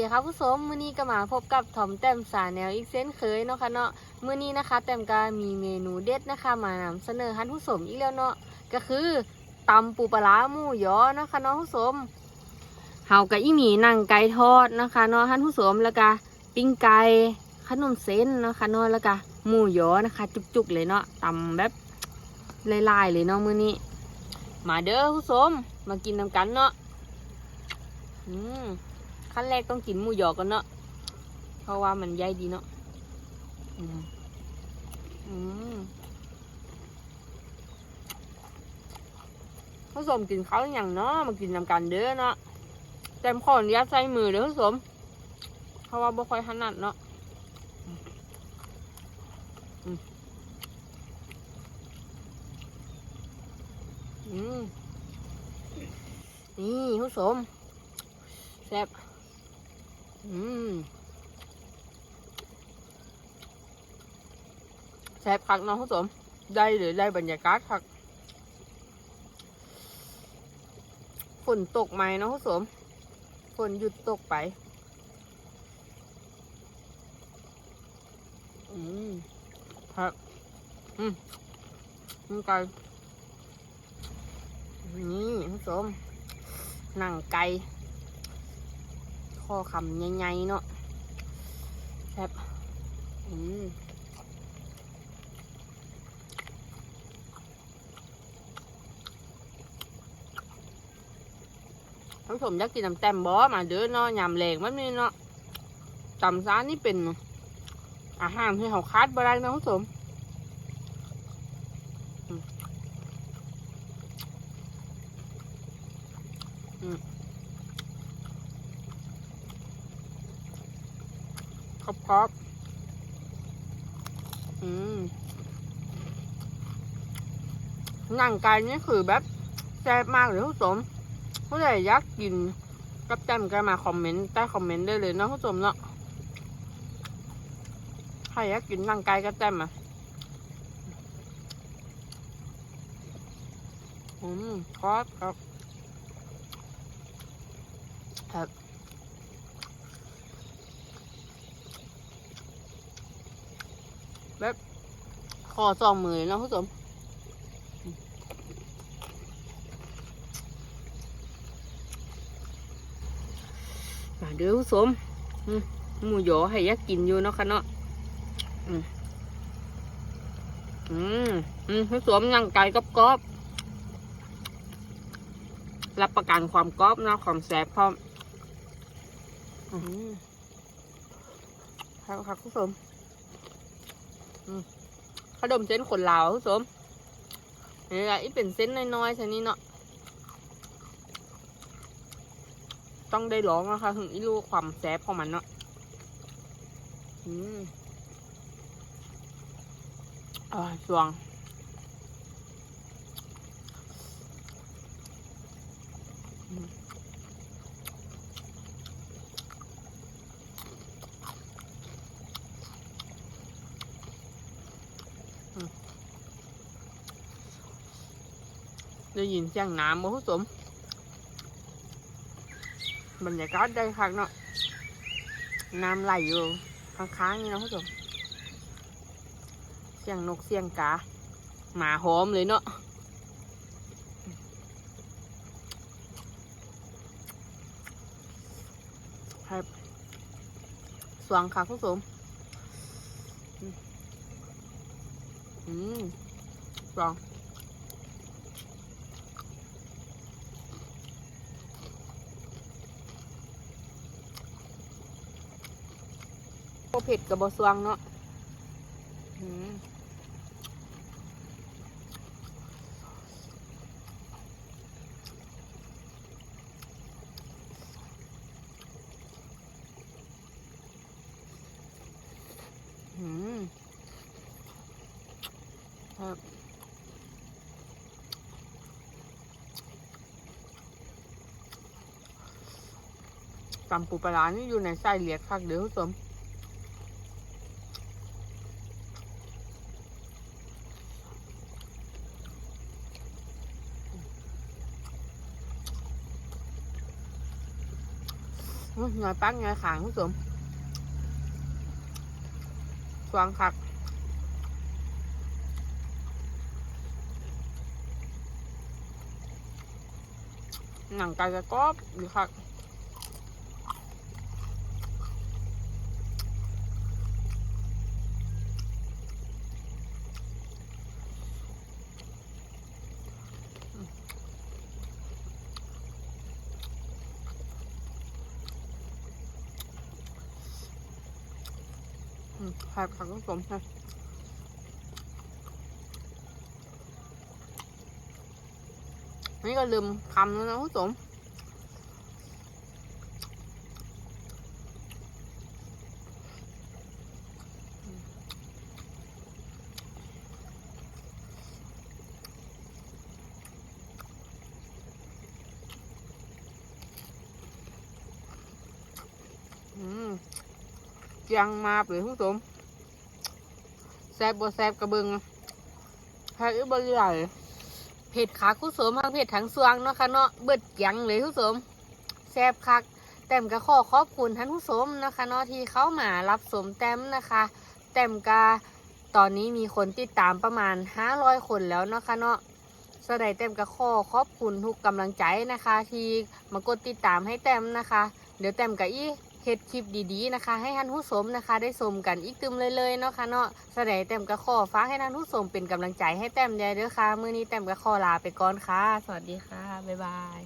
ดีครับผู้ชมมื้อนี้ก็มาพบกับทอมแต้มสาแนวอีกเส้นเคยเนาะค่ะเนาะมื้อนี้นะคะแต้มก็มีเมนูเด็ดนะคะ มานำเสนอให้ผู้ชมอีกแล้วเนาะก็คือตำปูปลาหมูยอเนาะค่ะเนาะผู้ชมเฮาก็อีหมีหนังไก่ทอดนะคะเนาะท่านผู้ชมแล้วก็ปิ้งไก่ขนมเส้นเนาะค่ะเนาะแล้วก็หมูยอนะคะ จุกๆเลยเนาะตำแบบลายๆเลยเนาะมื้อนี้ มาเด้อผู้ชมมากินนำกันเนาะอืม ขั้นแรกต้องกินหมูยอก่อนเนาะ เพราะว่ามันใหญ่ดีเนาะ อืมอืมผสมกินข้าวอย่างเนาะมากินนำกันเด้อเนาะแต่ขออนุญาตใส่มือเด้อผสม เพราะว่าบ่ค่อยถนัดเนาะอืมนี่ผสมแซ่บ แซ่บคักเน้องผู้ชมได้หรือได้บรรยากาศคักฝนตกไหมเน้องผู้ชมฝนหยุดตกไป อืมครับอืมนี่ไก่นี่ผู้ชมหนังไก่ อคำใหญ่ๆเนาะแซ่บอืมท่านผู้ชมอยากกินน้ำแต้มบอมาเด้อเนาะยำแรงมันนี่เนาะตำซานนี่เป็นอาหารที่เขาคาดบ่ได้นะท่านผู้ชมอืมอืม กรอบกรอบอืมหนังไก่นี่คือแบบแซ่บมากเลยผู้ชมผู้ใดอยากกินกับแต้มก็มาคอมเมนต์ใต้คอมเมนต์ได้เลยเนาะผู้ชมเนาะใครอยากกินหนังไก่กับแต้มอะอืมกรอบครับครับ คอสองมือเลยเนาะผู้ชมมาเด้อผู้ชมหมูยอให้ยักกินอยู่เนาะค่ะเนาะอืมอืมอืมผู้ชมยังไก่กรอบๆรับประกันความกรอบเนาะความแซ่บพร้อมอืมครับครับผู้ชม ขนมเส้นขนลาวคุณผู้ชมนี่แหละอีเป็นเส้นน้อยๆชนิดเนาะต้องได้ร้องนะคะถึงอีรู้ความแซ่บของมันเนาะอืมอ่าสวง ได้ยินเสียงน้ำบ่ผู้ชมบรรยากาศได้คักเนาะน้ำไหลอยู่ข้างๆนี่นะผู้ชมเสียงนกเสียงกาหมาหอมเลยเนาะครับสว่างค่ะผู้ชมอืมอืมสวง เผ็ดกับบสวงเนาะอืมอืมครับตำปูปลาร้านี่อยู่ในไส้เหลียกคักเดี๋ยวผู้ชม หน่อยปั้งหน่อยขางคุณสมสวางคักหนังไก่กระกอบอยู่คัก ผักผักผสมค่ะนี่ก็ลืมคำแล้วนะผู้ชมอืมยังมาเลยผู้ชม ซบบ่แซบกระเบิงแพ้อึบใหญ่เผ็ดคักผู้ชมทั้งเผ็ดทั้งสวงเนาะค่ะเนาะเบิดยังเลยผู้ชมแซบคักแต้มก็ขอขอบคุณท่านผู้ชมนะคะเนาะที่เข้ามารับสมแต้มนะคะแต้มกาตอนนี้มีคนติดตามประมาณ 500 คนแล้วเนาะคะเนาะสดายแต้มก็ขอขอบคุณทุกกำลังใจนะคะ ที่มากดติดตามให้แต้มนะคะ เดี๋ยวแต้มกับอี เฮ็ดคลิปดีๆนะคะ ให้ท่านผู้ชมนะคะ ได้ชมกันอีกตึมเลยๆเนาะค่ะเนาะแสดงแต้มกระขอฟ้าให้ท่านผู้ชมเป็นกำลังใจให้แต้มได้เด้อค่ะมื้อนี้แต้มกระขอลาไปก่อนค่ะ สวัสดีค่ะบ๊ายบาย